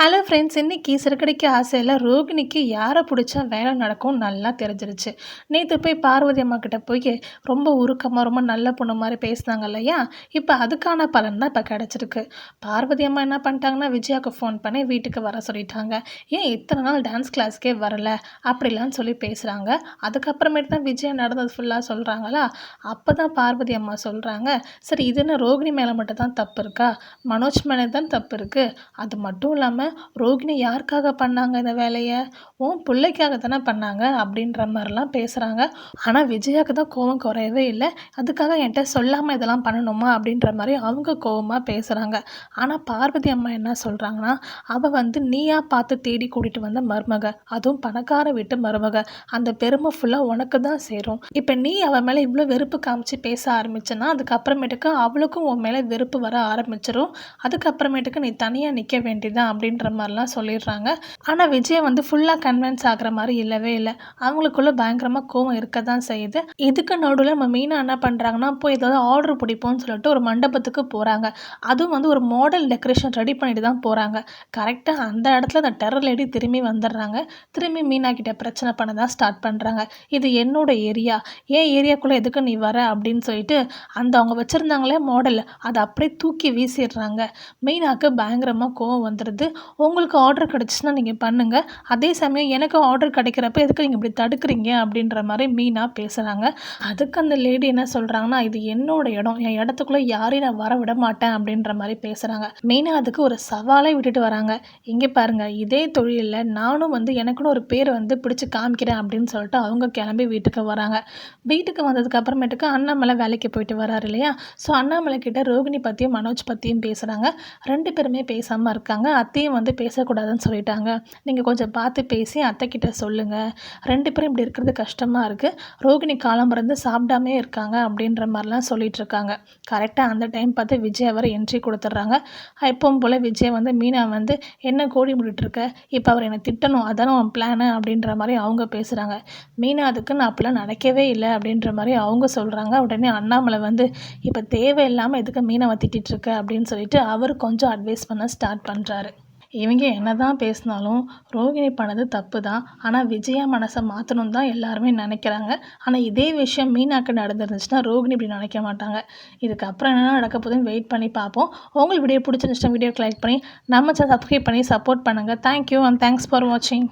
Hello friends இன்றைக்கி சிறுகடிக்க ஆசையில் ரோகிணிக்கு யாரை பிடிச்சா வேலை நடக்கும் நல்லா தெரிஞ்சிருச்சு. நேற்று போய் பார்வதி அம்மா கிட்ட போய் ரொம்ப உருக்கமாக ரொம்ப நல்ல பொண்ணு மாதிரி பேசினாங்க இல்லையா? இப்போ அதுக்கான பலன் தான் இப்போ கிடச்சிருக்கு. பார்வதி அம்மா என்ன பண்ணிட்டாங்கன்னா விஜயாவுக்கு ஃபோன் பண்ணி வீட்டுக்கு வர சொல்லிட்டாங்க. ஏன் இத்தனை நாள் டான்ஸ் கிளாஸ்க்கே வரல? அப்படிலாம் சொல்லி பேசுகிறாங்க அதுக்கப்புறமேட்டு தான் விஜயா நடந்தது ஃபுல்லாக சொல்கிறாங்களா அப்போ தான் பார்வதி அம்மா சொல்கிறாங்க சரி இதுன்னு ரோகிணி மேலே மட்டும் தான் தப்பு இருக்கா? மனோஜ் மேலே தான் தப்பு இருக்குது அது மட்டும் இல்லாமல் ரோகிணி யாருக்காக பண்ணாங்க இந்த வேலையை? உன் பிள்ளைக்காக தானே பண்ணாங்க அப்படின்ற மாதிரிலாம் பேசுகிறாங்க ஆனால் விஜயாவுக்கு தான் கோவம் குறையவே இல்லை. அதுக்காக என்கிட்ட சொல்லாமல் இதெல்லாம் பண்ணணுமா அப்படின்ற மாதிரி அவங்க கோவமாக பேசுகிறாங்க ஆனால் பார்வதி அம்மா என்ன சொல்கிறாங்கன்னா அவள் வந்து நீயா பார்த்து தேடி கூட்டிகிட்டு வந்த மருமக. அதுவும் பணக்கார வீட்டு மருமக. அந்த பெருமை ஃபுல்லாக உனக்கு தான் சேரும். இப்போ நீ அவள் மேலே இவ்வளோ வெறுப்பு காமிச்சு பேச ஆரம்பிச்சனா அதுக்கப்புறமேட்டுக்கு அவளுக்கும் உன் மேலே வெறுப்பு வர ஆரம்பிச்சிடும் அதுக்கப்புறமேட்டுக்கு நீ தனியாக நிற்க வேண்டியதான் அப்படின்ற மாதிரிலாம் சொல்லிடுறாங்க. ஆனால் விஜய் வந்து ஃபுல்லாக கன்வின்ஸ் ஆகிற மாதிரி இல்லவே இல்லை. அவங்களுக்குள்ள பயங்கரமாக கோவம் இருக்க தான் செய்யுது. இதுக்கு நடுவில் நம்ம மீனா என்ன பண்ணுறாங்கன்னா போய் ஏதாவது ஆர்டர் பிடிப்போம்னு சொல்லிட்டு ஒரு மண்டபத்துக்கு போகிறாங்க அதுவும் வந்து ஒரு மாடல் டெக்கரேஷன் ரெடி பண்ணிட்டு தான் போகிறாங்க கரெக்டாக அந்த இடத்துல அந்த டெரர் லேடி திரும்பி வந்துடுறாங்க. திரும்பி மீனா கிட்ட பிரச்சனை பண்ண தான் ஸ்டார்ட் பண்ணுறாங்க இது என்னோட ஏரியா ஏன் ஏரியாக்குள்ளே எதுக்கு நீ வர? அப்படின்னு சொல்லிட்டு அந்த அவங்க வச்சுருந்தாங்களே மாடல் அதை அப்படியே தூக்கி வீசிடுறாங்க. மீனாக்கு பயங்கரமாக கோவம் வந்துடுது. உங்களுக்கு ஆர்டர் கிடச்சின்னா நீங்கள் பண்ணுங்கள் அதே சமயம் எனக்கு ஆர்டர் கிடைக்கிறப்ப எதுக்கு நீங்கள் இப்படி தடுக்கிறீங்க அப்படின்ற மாதிரி மீனாக பேசுகிறாங்க அதுக்கு அந்த லேடி என்ன சொல்கிறாங்கன்னா இது என்னோடய இடம். என் இடத்துக்குள்ளே யாரையும் நான் வர விட மாட்டேன் அப்படின்ற மாதிரி பேசுகிறாங்க மெயினாக அதுக்கு ஒரு சவாலை விட்டுட்டு வராங்க. இங்கே பாருங்கள் இதே தொழிலில் நானும் வந்து எனக்குன்னு ஒரு பேர் வந்து பிடிச்சி காமிக்கிறேன் அப்படின்னு சொல்லிட்டு அவங்க கிளம்பி வீட்டுக்கு வராங்க. வீட்டுக்கு வந்ததுக்கு அப்புறமேட்டுக்கு அண்ணாமலை வேலைக்கு போயிட்டு வராரு இல்லையா? ஸோ அண்ணாமலை கிட்ட ரோகிணி பற்றியும் மனோஜ் பற்றியும் பேசுகிறாங்க ரெண்டு பேருமே பேசாமல் இருக்காங்க. அத்தையும் வந்து பேசக்கூடாதுன்னு சொல்லிட்டாங்க. நீங்கள் கொஞ்சம் பார்த்து பேசி அத்தைக்கிட்ட சொல்லுங்கள் ரெண்டு பேரும் இப்படி இருக்கிறது கஷ்டமாக இருக்குது ரோகிணி காலம் மறந்து சாப்பிடாமே இருக்காங்க அப்படின்ற மாதிரிலாம் சொல்லிகிட்ருக்காங்க கரெக்டாக அந்த டைம் பார்த்து விஜய் அவர் என்ட்ரி கொடுத்துட்றாங்க. எப்பவும் போல் விஜய் வந்து மீனா வந்து என்ன கோடி முடிட்டுருக்க இப்போ அவர் என்னை திட்டணும். அதானே அவன் பிளானு அப்படின்ற மாதிரி அவங்க பேசுகிறாங்க மீனா அதுக்கு நான் அப்படிலாம் நடக்கவே இல்லை அப்படின்ற மாதிரி அவங்க சொல்கிறாங்க உடனே அண்ணாமலை வந்து இப்போ தேவையில்லாமல் எதுக்கு மீனாவை திட்டிகிட்ருக்க அப்படின்னு சொல்லிட்டு அவர் கொஞ்சம் அட்வைஸ் பண்ண ஸ்டார்ட் பண்ணுறாரு இவங்க என்ன தான் பேசினாலும் ரோகிணி பண்ணது தப்பு தான் ஆனால் விஜயா மனசை மாற்றணும் தான் எல்லாருமே நினைக்கிறாங்க. ஆனால் இதே விஷயம் மீனாக்கு நடந்துருந்துச்சுன்னா ரோகிணி இப்படி நினைக்க மாட்டாங்க. இதுக்கப்புறம் என்ன நடக்க போகுதுன்னு வெயிட் பண்ணி பார்ப்போம். உங்களுக்கு வீடியோ பிடிச்சிருந்துச்சுன்னா வீடியோக்கு லைக் பண்ணி நம்ம சப்ஸ்கிரைப் பண்ணி சப்போர்ட் பண்ணுங்கள் தேங்க்யூ அண்ட் தேங்க்ஸ் ஃபார் வாட்சிங்